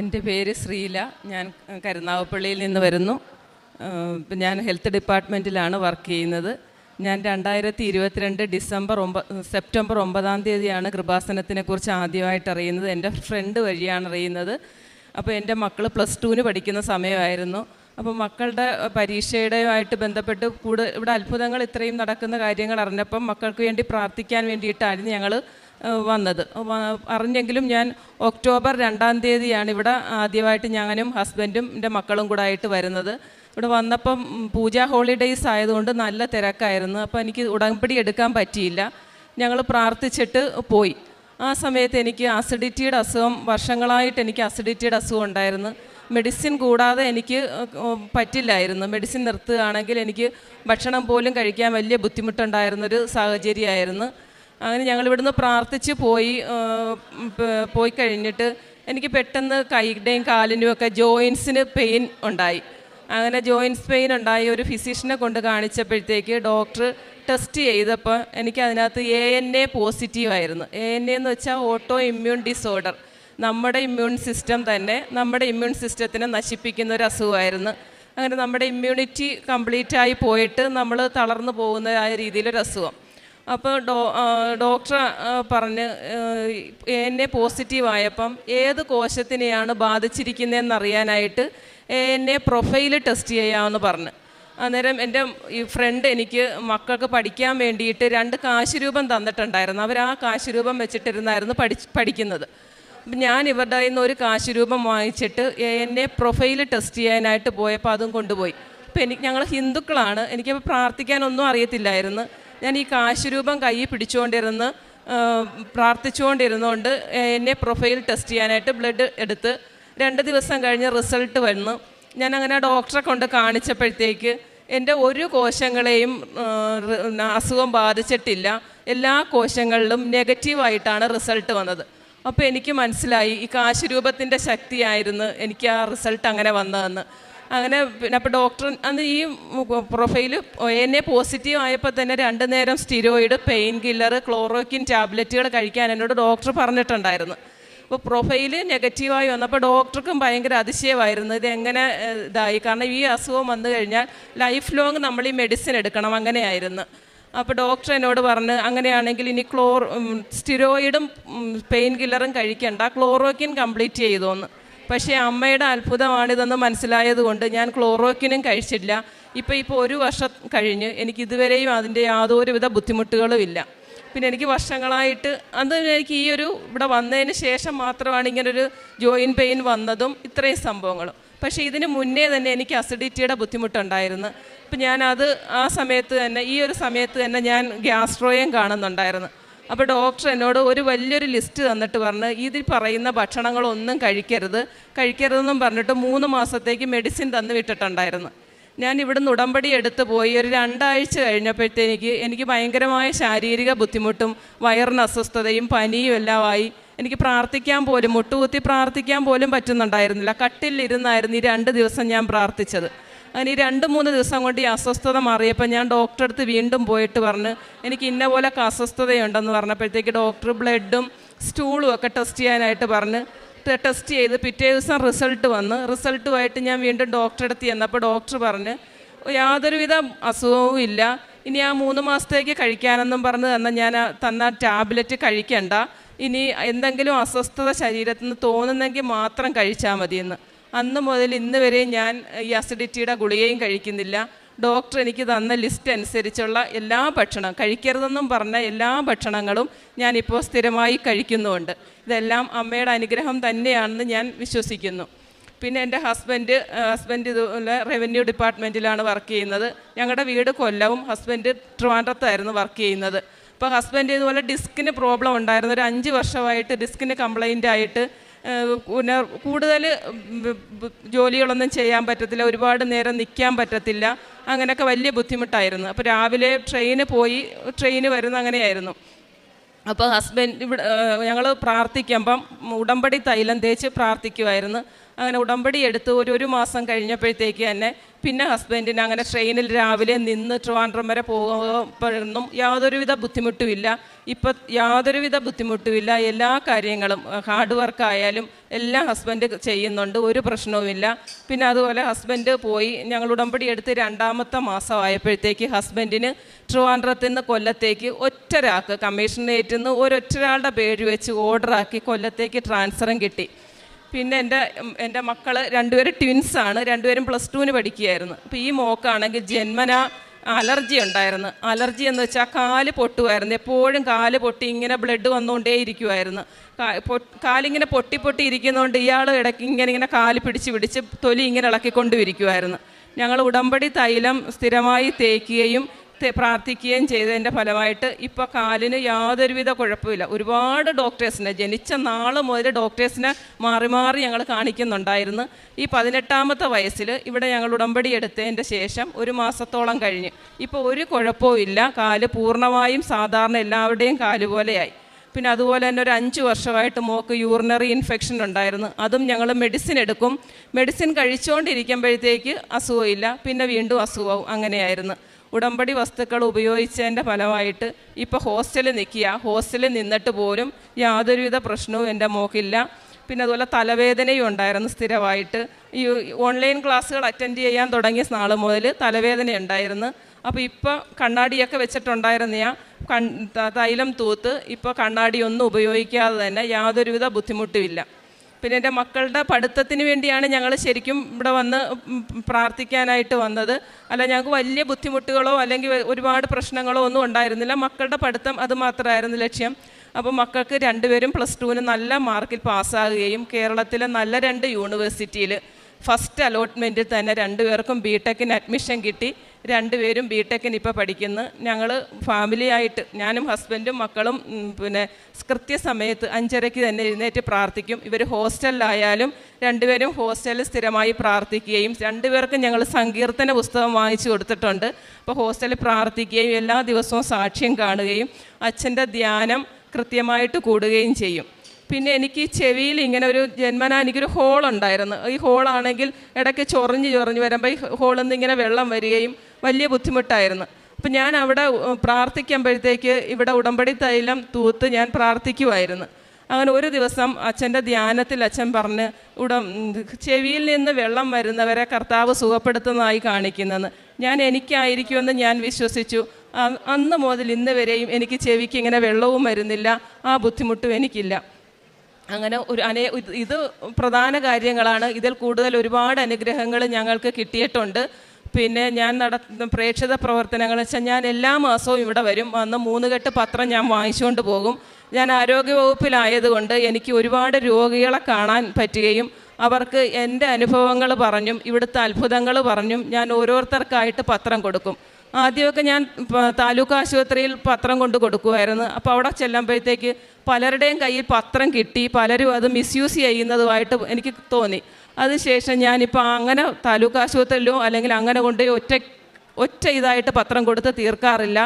എന്റെ പേര് ശ്രീല. ഞാൻ കരുനാഗപ്പള്ളിയിൽ നിന്ന് വരുന്നു. ഞാൻ ഹെൽത്ത് ഡിപ്പാർട്ട്മെന്റിലാണ് വർക്ക് ചെയ്യുന്നത്. ഞാൻ രണ്ടായിരത്തി ഇരുപത്തിരണ്ട് ഡിസംബർ ഒമ്പ സെപ്റ്റംബർ ഒമ്പതാം തീയതിയാണ് കൃപാസനത്തിനെ കുറിച്ച് ആദ്യമായിട്ട് അറിയുന്നത്. എന്റെ ഫ്രണ്ട് വഴിയാണ് അറിയുന്നത്. അപ്പോൾ എന്റെ മക്കൾ പ്ലസ് ടുവിന് പഠിക്കുന്ന സമയമായിരുന്നു. അപ്പോൾ മക്കളുടെ പരീക്ഷയുടെയുമായിട്ട് ബന്ധപ്പെട്ട് കൂടുതൽ ഇവിടെ അത്ഭുതങ്ങൾ ഇത്രയും നടക്കുന്ന കാര്യങ്ങൾ അറിഞ്ഞപ്പം മക്കൾക്ക് വേണ്ടി പ്രാർത്ഥിക്കാൻ വേണ്ടിയിട്ടായിരുന്നു ഞങ്ങൾ വന്നത്. അറിഞ്ഞെങ്കിലും ഞാൻ ഒക്ടോബർ രണ്ടാം തീയതിയാണ് ഇവിടെ ആദ്യമായിട്ട് ഞാനും ഹസ്ബൻഡും എന്റെ മക്കളും കൂടെ ആയിട്ട് വരുന്നത്. ഇവിടെ വന്നപ്പം പൂജ ഹോളിഡേയ്സ് ആയതുകൊണ്ട് നല്ല തിരക്കായിരുന്നു. അപ്പോൾ എനിക്ക് ഉടമ്പടി എടുക്കാൻ പറ്റിയില്ല. ഞങ്ങൾ പ്രാർത്ഥിച്ചിട്ട് പോയി. ആ സമയത്ത് എനിക്ക് അസിഡിറ്റിയുടെ അസുഖം വർഷങ്ങളായിട്ട് എനിക്ക് അസിഡിറ്റിയുടെ അസുഖം ഉണ്ടായിരുന്നു. മെഡിസിൻ കൂടാതെ എനിക്ക് പറ്റില്ലായിരുന്നു. മെഡിസിൻ നിർത്തുകയാണെങ്കിൽ എനിക്ക് ഭക്ഷണം പോലും കഴിക്കാൻ വലിയ ബുദ്ധിമുട്ടുണ്ടായിരുന്നൊരു സാഹചര്യമായിരുന്നു. അങ്ങനെ ഞങ്ങൾ ഇവിടുന്ന് പ്രാർത്ഥിച്ച് പോയി പോയി കഴിഞ്ഞിട്ട് എനിക്ക് പെട്ടെന്ന് കൈയുടെയും കാലിന്റെയും ഒക്കെ ജോയിൻസിന് പെയിൻ ഉണ്ടായി. അങ്ങനെ ജോയിൻസ് പെയിൻ ഉണ്ടായി. ഒരു ഫിസിഷ്യനെ കൊണ്ട് കാണിച്ചപ്പോഴത്തേക്ക് ഡോക്ടർ ടെസ്റ്റ് ചെയ്തപ്പോൾ എനിക്ക് അതിനകത്ത് എ എൻ എ പോസിറ്റീവ് ആയിരുന്നു. എ എൻ എ എന്ന് വെച്ചാൽ ഓട്ടോ ഇമ്മ്യൂൺ ഡിസോർഡർ. നമ്മുടെ ഇമ്മ്യൂൺ സിസ്റ്റം തന്നെ നമ്മുടെ ഇമ്മ്യൂൺ സിസ്റ്റത്തിനെ നശിപ്പിക്കുന്ന ഒരു അസുഖമായിരുന്നു. അങ്ങനെ നമ്മുടെ ഇമ്മ്യൂണിറ്റി കംപ്ലീറ്റായി പോയിട്ട് നമ്മൾ തളർന്നു പോകുന്ന പോകുന്നതായ രീതിയിലൊരു അസുഖം അപ്പോൾ ഡോ ഡോക്ടർ പറഞ്ഞ് എന്നെ പോസിറ്റീവ് ആയപ്പം ഏത് കോശത്തിനെയാണ് ബാധിച്ചിരിക്കുന്നതെന്ന് അറിയാനായിട്ട് എന്നെ പ്രൊഫൈൽ ടെസ്റ്റ് ചെയ്യാമെന്ന് പറഞ്ഞു. അന്നേരം എന്റെ ഈ ഫ്രണ്ട് എനിക്ക് മക്കൾക്ക് പഠിക്കാൻ വേണ്ടിയിട്ട് രണ്ട് കാശ് രൂപം തന്നിട്ടുണ്ടായിരുന്നു. അവർ ആ കാശ് രൂപം വെച്ചിട്ടിരുന്നായിരുന്നു പഠി പഠിക്കുന്നത്. ഞാൻ ഇവരുടെ നിന്ന് ഒരു കാശ് രൂപം വാങ്ങിച്ചിട്ട് എന്നെ പ്രൊഫൈൽ ടെസ്റ്റ് ചെയ്യാനായിട്ട് പോയപ്പോൾ അതും കൊണ്ടുപോയി. അപ്പോൾ എനിക്ക് ഞങ്ങൾ ഹിന്ദുക്കളാണ്. എനിക്കപ്പോൾ പ്രാർത്ഥിക്കാനൊന്നും അറിയത്തില്ലായിരുന്നു. ഞാൻ ഈ കാശ് രൂപം കൈ പിടിച്ചുകൊണ്ടിരുന്ന് പ്രാർത്ഥിച്ചുകൊണ്ടിരുന്നുകൊണ്ട് എന്നെ പ്രൊഫൈൽ ടെസ്റ്റ് ചെയ്യാനായിട്ട് ബ്ലഡ് എടുത്ത് രണ്ട് ദിവസം കഴിഞ്ഞ് റിസൾട്ട് വന്നു. ഞാൻ അങ്ങനെ ഡോക്ടറെ കൊണ്ട് കാണിച്ചപ്പോഴത്തേക്ക് എന്റെ ഒരു കോശങ്ങളെയും അസുഖം ബാധിച്ചിട്ടില്ല. എല്ലാ കോശങ്ങളിലും നെഗറ്റീവായിട്ടാണ് റിസൾട്ട് വന്നത്. അപ്പോൾ എനിക്ക് മനസ്സിലായി ഈ കാശ് രൂപത്തിന്റെ ശക്തിയായിരുന്നു എനിക്ക് ആ റിസൾട്ട് അങ്ങനെ വന്നതെന്ന്. അങ്ങനെ പിന്നെ അപ്പോൾ ഡോക്ടർ അന്ന് ഈ പ്രൊഫൈൽ എന്നെ പോസിറ്റീവ് ആയപ്പോൾ തന്നെ രണ്ട് നേരം സ്റ്റിരോയിഡ് പെയിൻ കില്ലർ ക്ലോറോക്കിൻ ടാബ്ലറ്റുകൾ കഴിക്കാൻ എന്നോട് ഡോക്ടർ പറഞ്ഞിട്ടുണ്ടായിരുന്നു. അപ്പോൾ പ്രൊഫൈൽ നെഗറ്റീവായി വന്നപ്പോൾ ഡോക്ടർക്കും ഭയങ്കര അതിശയമായിരുന്നു. ഇത് എങ്ങനെ ഇതായി? കാരണം ഈ അസുഖം വന്നു കഴിഞ്ഞാൽ ലൈഫ് ലോങ് നമ്മൾ ഈ മെഡിസിൻ എടുക്കണം. അങ്ങനെയായിരുന്നു. അപ്പോൾ ഡോക്ടർ എന്നോട് പറഞ്ഞ് അങ്ങനെയാണെങ്കിൽ ഇനി ക്ലോർ സ്റ്റിറോയിഡും പെയിൻ കില്ലറും കഴിക്കണ്ട. ക്ലോറോക്കിൻ കംപ്ലീറ്റ് ചെയ്തോന്ന്. പക്ഷേ അമ്മയുടെ അത്ഭുതമാണിതെന്ന് മനസ്സിലായതുകൊണ്ട് ഞാൻ ക്ലോറോക്കിനും കഴിച്ചില്ല. ഇപ്പോൾ ഇപ്പോൾ ഒരു വർഷം കഴിഞ്ഞ് എനിക്ക് ഇതുവരെയും അതിന്റെ യാതൊരുവിധ ബുദ്ധിമുട്ടുകളും ഇല്ല. പിന്നെ എനിക്ക് വർഷങ്ങളായിട്ട് അത് എനിക്ക് ഈ ഒരു ഇവിടെ വന്നതിന് ശേഷം മാത്രമാണ് ഇങ്ങനൊരു ജോയിൻ പെയിൻ വന്നതും ഇത്രയും സംഭവങ്ങളും. പക്ഷേ ഇതിന് മുന്നേ തന്നെ എനിക്ക് അസിഡിറ്റിയുടെ ബുദ്ധിമുട്ടുണ്ടായിരുന്നു. അപ്പം ഞാനത് ആ സമയത്ത് തന്നെ ഈ ഒരു സമയത്ത് തന്നെ ഞാൻ ഗ്യാസ്ട്രോയും കാണുന്നുണ്ടായിരുന്നു. അപ്പോൾ ഡോക്ടർ എന്നോട് ഒരു വലിയൊരു ലിസ്റ്റ് തന്നിട്ട് പറഞ്ഞ് ഇതിൽ പറയുന്ന ഭക്ഷണങ്ങളൊന്നും കഴിക്കരുത് കഴിക്കരുതെന്നും പറഞ്ഞിട്ട് മൂന്ന് മാസത്തേക്ക് മെഡിസിൻ തന്നു വിട്ടിട്ടുണ്ടായിരുന്നു. ഞാൻ ഇവിടുന്ന് ഉടമ്പടി എടുത്ത് പോയി ഒരു രണ്ടാഴ്ച കഴിഞ്ഞപ്പോഴത്തേക്ക് എനിക്ക് ഭയങ്കരമായ ശാരീരിക ബുദ്ധിമുട്ടും വയറിന് അസ്വസ്ഥതയും പനിയും എല്ലാമായി എനിക്ക് പ്രാർത്ഥിക്കാൻ പോലും മുട്ടുകുത്തി പ്രാർത്ഥിക്കാൻ പോലും പറ്റുന്നുണ്ടായിരുന്നില്ല. കട്ടിലിരുന്നായിരുന്നു ഈ രണ്ട് ദിവസം ഞാൻ പ്രാർത്ഥിച്ചത്. അങ്ങനെ ഈ രണ്ട് മൂന്ന് ദിവസം കൊണ്ട് ഈ അസ്വസ്ഥത മാറിയപ്പോൾ ഞാൻ ഡോക്ടറെ അടുത്ത് വീണ്ടും പോയിട്ട് പറഞ്ഞ് എനിക്ക് ഇന്ന പോലൊക്കെ അസ്വസ്ഥതയുണ്ടെന്ന് പറഞ്ഞപ്പോഴത്തേക്ക് ഡോക്ടർ ബ്ലഡും സ്റ്റൂളും ഒക്കെ ടെസ്റ്റ് ചെയ്യാനായിട്ട് പറഞ്ഞ് ടെസ്റ്റ് ചെയ്ത് പിറ്റേ ദിവസം റിസൾട്ട് വന്ന്. റിസൾട്ടുമായിട്ട് ഞാൻ വീണ്ടും ഡോക്ടറെ അടുത്ത് ചെന്നപ്പോൾ ഡോക്ടർ പറഞ്ഞ് യാതൊരുവിധ അസുഖവും ഇല്ല. ഇനി ആ മൂന്ന് മാസത്തേക്ക് കഴിക്കാനെന്നും പറഞ്ഞ് തന്ന ഞാൻ തന്ന ടാബ്ലറ്റ് കഴിക്കണ്ട. ഇനി എന്തെങ്കിലും അസ്വസ്ഥത ശരീരത്തിൽ നിന്ന് തോന്നുന്നെങ്കിൽ മാത്രം കഴിച്ചാൽ മതിയെന്ന്. അന്ന് മുതൽ ഇന്ന് വരെ ഞാൻ ഈ അസിഡിറ്റിയുടെ ഗുളികയും കഴിക്കുന്നില്ല. ഡോക്ടർ എനിക്ക് തന്ന ലിസ്റ്റ് അനുസരിച്ചുള്ള എല്ലാ ഭക്ഷണം കഴിക്കരുതെന്നും പറഞ്ഞ എല്ലാ ഭക്ഷണങ്ങളും ഞാനിപ്പോൾ സ്ഥിരമായി കഴിക്കുന്നുമുണ്ട്. ഇതെല്ലാം അമ്മയുടെ അനുഗ്രഹം തന്നെയാണെന്ന് ഞാൻ വിശ്വസിക്കുന്നു. പിന്നെ എന്റെ ഹസ്ബൻഡ് ഹസ്ബൻഡ് ഇതുപോലെ റവന്യൂ ഡിപ്പാർട്ട്മെന്റിലാണ് വർക്ക് ചെയ്യുന്നത്. ഞങ്ങളുടെ വീട് കൊല്ലവും ഹസ്ബൻഡ് ട്രിവാൻഡ്രത്തായിരുന്നു വർക്ക് ചെയ്യുന്നത്. അപ്പോൾ ഹസ്ബൻഡ് ഇതുപോലെ ഡിസ്കിന് പ്രോബ്ലം ഉണ്ടായിരുന്നു. ഒരു അഞ്ച് വർഷമായിട്ട് ഡിസ്കിന് കംപ്ലൈന്റ് ആയിട്ട് പിന്നെ കൂടുതൽ ജോലികളൊന്നും ചെയ്യാൻ പറ്റത്തില്ല ഒരുപാട് നേരം നിൽക്കാൻ പറ്റത്തില്ല അങ്ങനെയൊക്കെ വലിയ ബുദ്ധിമുട്ടായിരുന്നു. അപ്പോൾ രാവിലെ ട്രെയിന് പോയി ട്രെയിന് വരുന്ന അങ്ങനെയായിരുന്നു. അപ്പോൾ ഹസ്ബൻഡ് ഇവിടെ ഞങ്ങൾ പ്രാർത്ഥിക്കുമ്പം ഉടമ്പടി തൈലം തേച്ച് പ്രാർത്ഥിക്കുമായിരുന്നു അങ്ങനെ ഉടമ്പടി എടുത്ത് ഒരു ഒരു മാസം കഴിഞ്ഞപ്പോഴത്തേക്ക് തന്നെ പിന്നെ ഹസ്ബൻഡിന് അങ്ങനെ ട്രെയിനിൽ രാവിലെ നിന്ന് ട്രിവാൻഡ്രം വരെ പോകുമ്പോഴൊന്നും യാതൊരുവിധ ബുദ്ധിമുട്ടുമില്ല. ഇപ്പം യാതൊരുവിധ ബുദ്ധിമുട്ടുമില്ല. എല്ലാ കാര്യങ്ങളും ഹാർഡ് വർക്കായാലും എല്ലാം ഹസ്ബൻഡ് ചെയ്യുന്നുണ്ട് ഒരു പ്രശ്നവുമില്ല. പിന്നെ അതുപോലെ ഹസ്ബൻഡ് പോയി ഞങ്ങൾ ഉടമ്പടി എടുത്ത് രണ്ടാമത്തെ മാസമായപ്പോഴത്തേക്ക് ഹസ്ബൻഡിന് ട്രിവാൻഡ്രത്തിൽ നിന്ന് കൊല്ലത്തേക്ക് ഒറ്റരാക്ക് കമ്മീഷണറേറ്റിൽ നിന്ന് ഒരൊറ്റരാളുടെ പേര് വെച്ച് ഓർഡറാക്കി കൊല്ലത്തേക്ക് ട്രാൻസ്ഫറും കിട്ടി. പിന്നെ എന്റെ എന്റെ മക്കൾ രണ്ടുപേരും ട്വിൻസാണ് രണ്ടുപേരും പ്ലസ് ടുവിന് പഠിക്കുകയായിരുന്നു. അപ്പോൾ ഈ മോക്കാണെങ്കിൽ ജന്മന അലർജി ഉണ്ടായിരുന്നു. അലർജി എന്ന് വെച്ചാൽ കാൽ പൊട്ടുമായിരുന്നു. എപ്പോഴും കാൽ പൊട്ടി ഇങ്ങനെ ബ്ലഡ് വന്നുകൊണ്ടേ ഇരിക്കുമായിരുന്നു കാലിങ്ങനെ പൊട്ടി പൊട്ടി ഇരിക്കുന്നതുകൊണ്ട് ഇയാൾ ഇടയ്ക്ക് ഇങ്ങനെ ഇങ്ങനെ കാൽ പിടിച്ച് പിടിച്ച് തൊലി ഇങ്ങനെ ഇളക്കിക്കൊണ്ടിരിക്കുമായിരുന്നു ഞങ്ങൾ ഉടമ്പടി തൈലം സ്ഥിരമായി തേക്കുകയും പ്രാർത്ഥിക്കുകയും ചെയ്തതിന്റെ ഫലമായിട്ട് ഇപ്പോൾ കാലിന് യാതൊരുവിധ കുഴപ്പമില്ല. ഒരുപാട് ഡോക്ടേഴ്സിനെ ജനിച്ച നാൾ മുതൽ ഡോക്ടേഴ്സിനെ മാറി മാറി ഞങ്ങൾ കാണിക്കുന്നുണ്ടായിരുന്നു. ഈ പതിനെട്ടാമത്തെ വയസ്സിൽ ഇവിടെ ഞങ്ങൾ ഉടമ്പടി എടുത്തതിന്റെ ശേഷം ഒരു മാസത്തോളം കഴിഞ്ഞ്. ഇപ്പോൾ ഒരു കുഴപ്പവും ഇല്ല. കാൽ പൂർണമായും സാധാരണ എല്ലാവരുടെയും കാൽ പോലെയായി. പിന്നെ അതുപോലെ തന്നെ ഒരു അഞ്ച് വർഷമായിട്ട് മോക്ക് യൂറിനറി ഇൻഫെക്ഷൻ ഉണ്ടായിരുന്നു. അതും ഞങ്ങൾ മെഡിസിൻ എടുക്കും. മെഡിസിൻ കഴിച്ചുകൊണ്ടിരിക്കുമ്പോഴത്തേക്ക് അസുഖമില്ല. പിന്നെ വീണ്ടും അസുഖവും അങ്ങനെയായിരുന്നു. ഉടമ്പടി വസ്തുക്കൾ ഉപയോഗിച്ചതിന്റെ ഫലമായിട്ട് ഇപ്പോൾ ഹോസ്റ്റലിൽ നിൽക്കുക. ഹോസ്റ്റലിൽ നിന്നിട്ട് പോലും യാതൊരുവിധ പ്രശ്നവും എന്റെ മോക്കില്ല. പിന്നെ അതുപോലെ തലവേദനയും ഉണ്ടായിരുന്നു സ്ഥിരമായിട്ട്. ഈ ഓൺലൈൻ ക്ലാസ്സുകൾ അറ്റൻഡ് ചെയ്യാൻ തുടങ്ങിയ നാൾ മുതൽ തലവേദന ഉണ്ടായിരുന്നു. അപ്പോൾ ഇപ്പോൾ കണ്ണാടിയൊക്കെ വെച്ചിട്ടുണ്ടായിരുന്ന ഞാൻ കൺ തൈലം തൂത്ത് ഇപ്പോൾ കണ്ണാടിയൊന്നും ഉപയോഗിക്കാതെ തന്നെ യാതൊരുവിധ ബുദ്ധിമുട്ടുമില്ല പിന്നെ എന്റെ മക്കളുടെ പഠിത്തത്തിന് വേണ്ടിയാണ് ഞങ്ങൾ ശരിക്കും ഇവിടെ വന്ന് പ്രാർത്ഥിക്കാനായിട്ട് വന്നത്. അല്ല ഞങ്ങൾക്ക് വലിയ ബുദ്ധിമുട്ടുകളോ അല്ലെങ്കിൽ ഒരുപാട് പ്രശ്നങ്ങളോ ഒന്നും ഉണ്ടായിരുന്നില്ല. മക്കളുടെ പഠിത്തം അത് മാത്രമായിരുന്നു ലക്ഷ്യം. അപ്പോൾ മക്കൾക്ക് രണ്ടുപേരും പ്ലസ് ടുവിന് നല്ല മാർക്കിൽ പാസ്സാകുകയും കേരളത്തിലെ നല്ല രണ്ട് യൂണിവേഴ്സിറ്റിയിൽ ഫസ്റ്റ് അലോട്ട്മെന്റിൽ തന്നെ രണ്ടുപേർക്കും ബി ടെക്കിന് അഡ്മിഷൻ കിട്ടി. രണ്ടുപേരും ബി ടെക്കിന് ഇപ്പോൾ പഠിക്കുന്നു. ഞങ്ങൾ ഫാമിലിയായിട്ട് ഞാനും ഹസ്ബൻഡും മക്കളും പിന്നെ കൃത്യസമയത്ത് അഞ്ചരയ്ക്ക് തന്നെ എഴുന്നേറ്റ് പ്രാർത്ഥിക്കും. ഇവർ ഹോസ്റ്റലിലായാലും രണ്ടുപേരും ഹോസ്റ്റലിൽ സ്ഥിരമായി പ്രാർത്ഥിക്കുകയും രണ്ടുപേർക്കും ഞങ്ങൾ സങ്കീർത്തന പുസ്തകം വാങ്ങിച്ചു കൊടുത്തിട്ടുണ്ട്. അപ്പോൾ ഹോസ്റ്റലിൽ പ്രാർത്ഥിക്കുകയും എല്ലാ ദിവസവും സാക്ഷ്യം കാണുകയും അച്ഛന്റെ ധ്യാനം കൃത്യമായിട്ട് കൂടുകയും ചെയ്യും. പിന്നെ എനിക്ക് ചെവിയിൽ ഇങ്ങനെ ഒരു ജന്മന എനിക്കൊരു ഹോൾ ഉണ്ടായിരുന്നു. ഈ ഹോളാണെങ്കിൽ ഇടയ്ക്ക് ചൊറിഞ്ഞ് ചൊറിഞ്ഞ് വരുമ്പോൾ ഈ ഹോളിൽ നിന്ന് ഇങ്ങനെ വെള്ളം വരികയും വലിയ ബുദ്ധിമുട്ടായിരുന്നു. അപ്പം ഞാൻ അവിടെ പ്രാർത്ഥിക്കുമ്പോഴത്തേക്ക് ഇവിടെ ഉടമ്പടി തൈലം തൂത്ത് ഞാൻ പ്രാർത്ഥിക്കുമായിരുന്നു അങ്ങനെ ഒരു ദിവസം അച്ഛന്റെ ധ്യാനത്തിൽ അച്ഛൻ പറഞ്ഞ് ഉടം ചെവിയിൽ നിന്ന് വെള്ളം വരുന്നവരെ കർത്താവ് സുഖപ്പെടുത്തുന്നതായി കാണിക്കുന്നത് ഞാൻ എനിക്കായിരിക്കുമെന്ന് ഞാൻ വിശ്വസിച്ചു. അന്ന് മുതൽ ഇന്ന് വരെയും എനിക്ക് ചെവിക്ക് ഇങ്ങനെ വെള്ളവും വരുന്നില്ല. ആ ബുദ്ധിമുട്ടും എനിക്കില്ല. അങ്ങനെ ഒരു അനേ ഇത് പ്രധാന കാര്യങ്ങളാണ്. ഇതിൽ കൂടുതൽ ഒരുപാട് അനുഗ്രഹങ്ങൾ ഞങ്ങൾക്ക് കിട്ടിയിട്ടുണ്ട്. പിന്നെ ഞാൻ നടത്തുന്ന പ്രേക്ഷിത പ്രവർത്തനങ്ങൾ വെച്ചാൽ ഞാൻ എല്ലാ മാസവും ഇവിടെ വരും. വന്ന് മൂന്ന് കെട്ട് പത്രം ഞാൻ വാങ്ങിച്ചുകൊണ്ട് പോകും. ഞാൻ ആരോഗ്യവകുപ്പിലായതുകൊണ്ട് എനിക്ക് ഒരുപാട് രോഗികളെ കാണാൻ പറ്റുകയും അവർക്ക് എന്റെ അനുഭവങ്ങൾ പറഞ്ഞും ഇവിടുത്തെ അത്ഭുതങ്ങൾ പറഞ്ഞും ഞാൻ ഓരോരുത്തർക്കായിട്ട് പത്രം കൊടുക്കും. ആദ്യമൊക്കെ ഞാൻ താലൂക്ക് ആശുപത്രിയിൽ പത്രം കൊണ്ട് കൊടുക്കുമായിരുന്നു അപ്പോൾ അവിടെ ചെല്ലുമ്പോഴത്തേക്ക് പലരുടെയും കയ്യിൽ പത്രം കിട്ടി. പലരും അത് മിസ്യൂസ് ചെയ്യുന്നതുമായിട്ട് എനിക്ക് തോന്നി. അതിനുശേഷം ഞാനിപ്പോൾ അങ്ങനെ താലൂക്ക് ആശുപത്രിയിലോ അല്ലെങ്കിൽ അങ്ങനെ കൊണ്ടുപോയി ഒറ്റ ഒറ്റ ഇതായിട്ട് പത്രം കൊടുത്ത് തീർക്കാറില്ല.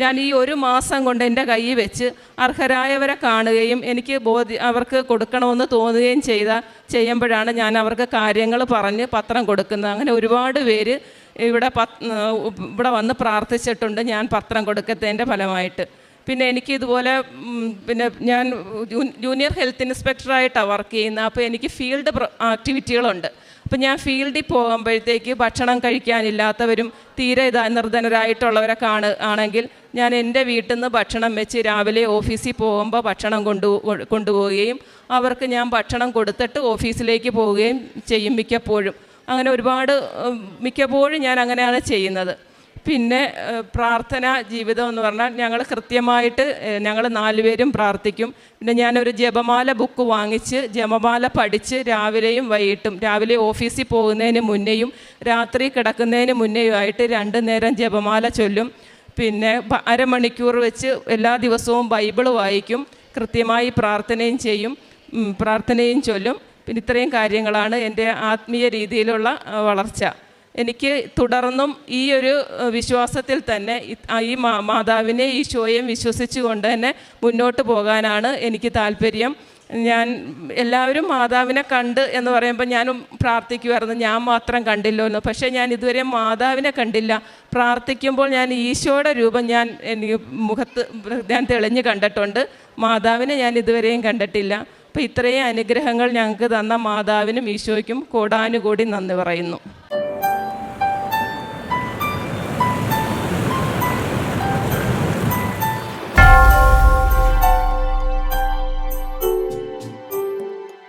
ഞാൻ ഈ ഒരു മാസം കൊണ്ട് എന്റെ കൈ വെച്ച് അർഹരായവരെ കാണുകയും എനിക്ക് ബോധ്യ അവർക്ക് കൊടുക്കണമെന്ന് തോന്നുകയും ചെയ്ത ചെയ്യുമ്പോഴാണ് ഞാൻ അവർക്ക് കാര്യങ്ങൾ പറഞ്ഞ് പത്രം കൊടുക്കുന്നത്. അങ്ങനെ ഒരുപാട് പേര് ഇവിടെ പത് ഇവിടെ വന്ന് പ്രാർത്ഥിച്ചിട്ടുണ്ട് ഞാൻ പത്രം കൊടുക്കത്തതിന്റെ ഫലമായിട്ട്. പിന്നെ എനിക്ക് ഇതുപോലെ പിന്നെ ഞാൻ ജൂനിയർ ഹെൽത്ത് ഇൻസ്പെക്ടറായിട്ടാണ് വർക്ക് ചെയ്യുന്നത് അപ്പോൾ എനിക്ക് ഫീൽഡ് ആക്ടിവിറ്റികളുണ്ട് അപ്പം ഞാൻ ഫീൽഡിൽ പോകുമ്പോഴത്തേക്ക് ഭക്ഷണം കഴിക്കാനില്ലാത്തവരും തീരെ ഇതാ നിർധനരായിട്ടുള്ളവരെ കാണു ആണെങ്കിൽ ഞാൻ എന്റെ വീട്ടിൽ നിന്ന് ഭക്ഷണം വെച്ച് രാവിലെ ഓഫീസിൽ പോകുമ്പോൾ ഭക്ഷണം കൊണ്ടു കൊണ്ടുപോവുകയും അവർക്ക് ഞാൻ ഭക്ഷണം കൊടുത്തിട്ട് ഓഫീസിലേക്ക് പോവുകയും ചെയ്യും മിക്കപ്പോഴും. അങ്ങനെ ഒരുപാട് മിക്കപ്പോഴും ഞാൻ അങ്ങനെയാണ് ചെയ്യുന്നത്. പിന്നെ പ്രാർത്ഥന ജീവിതം എന്ന് പറഞ്ഞാൽ ഞങ്ങൾ കൃത്യമായിട്ട് ഞങ്ങൾ നാലുപേരും പ്രാർത്ഥിക്കും. പിന്നെ ഞാനൊരു ജപമാല ബുക്ക് വാങ്ങിച്ച് ജപമാല പഠിച്ച് രാവിലെയും വൈകിട്ടും രാവിലെ ഓഫീസിൽ പോകുന്നതിന് മുന്നേയും രാത്രി കിടക്കുന്നതിന് മുന്നേയുമായിട്ട് രണ്ട് നേരം ജപമാല ചൊല്ലും. പിന്നെ അരമണിക്കൂർ വെച്ച് എല്ലാ ദിവസവും ബൈബിൾ വായിക്കും കൃത്യമായി പ്രാർത്ഥനയും ചെയ്യും പ്രാർത്ഥനയും ചൊല്ലും. പിന്നെ ഇത്രയും കാര്യങ്ങളാണ് എന്റെ ആത്മീയ രീതിയിലുള്ള വളർച്ച. എനിക്ക് തുടർന്നും ഈ ഒരു വിശ്വാസത്തിൽ തന്നെ ഈ മാതാവിനെ ഈശോയെയും വിശ്വസിച്ചുകൊണ്ട് തന്നെ മുന്നോട്ട് പോകാനാണ് എനിക്ക് താല്പര്യം. ഞാൻ എല്ലാവരും മാതാവിനെ കണ്ട് എന്ന് പറയുമ്പോൾ ഞാനും പ്രാർത്ഥിക്കുമായിരുന്നു ഞാൻ മാത്രം കണ്ടില്ലോ എന്ന്. പക്ഷേ ഞാൻ ഇതുവരെ മാതാവിനെ കണ്ടില്ല. പ്രാർത്ഥിക്കുമ്പോൾ ഞാൻ ഈശോയുടെ രൂപം ഞാൻ എനിക്ക് മുഖത്ത് ഞാൻ തെളിഞ്ഞ് കണ്ടിട്ടുണ്ട്. മാതാവിനെ ഞാൻ ഇതുവരെയും കണ്ടിട്ടില്ല. അപ്പോൾ ഇത്രയും അനുഗ്രഹങ്ങൾ ഞങ്ങൾക്ക് തന്ന മാതാവിനും ഈശോയ്ക്കും കോടാനുകൂടി നന്ദി പറയുന്നു.